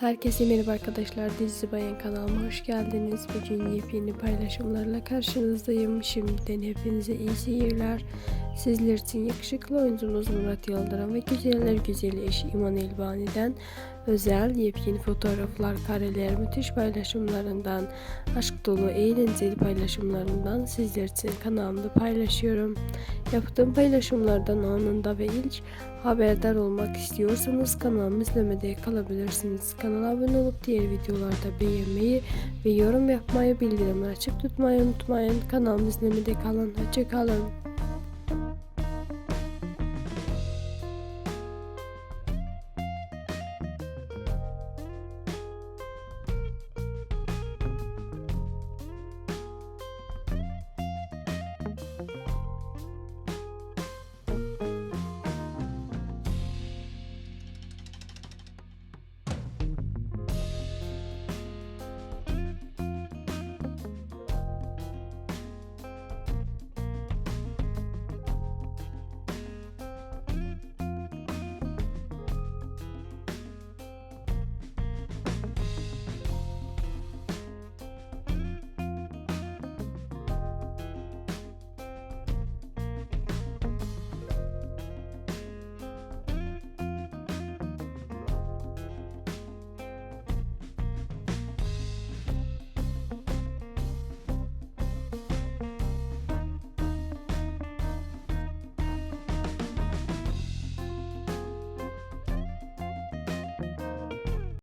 Herkese merhaba arkadaşlar. Dizi Bayan kanalıma hoş geldiniz. Bugün yepyeni paylaşımlarla karşınızdayım. Şimdiden hepinize iyi seyirler. Sizler için yakışıklı oyuncumuz Murat Yıldırım ve güzeller güzeli eşi İman Elbani'den özel yepyeni fotoğraflar, kareler, müthiş paylaşımlarından, aşk dolu, eğlenceli paylaşımlarından sizler için kanalımda paylaşıyorum. Yaptığım paylaşımlardan anında ve ilk haberdar olmak istiyorsanız kanalımı izlemede kalabilirsiniz. Kanala abone olup diğer videolarda beğenmeyi ve yorum yapmayı bildirimleri açık tutmayı unutmayın. Kanalımı izlemede kalın. Hoşçakalın.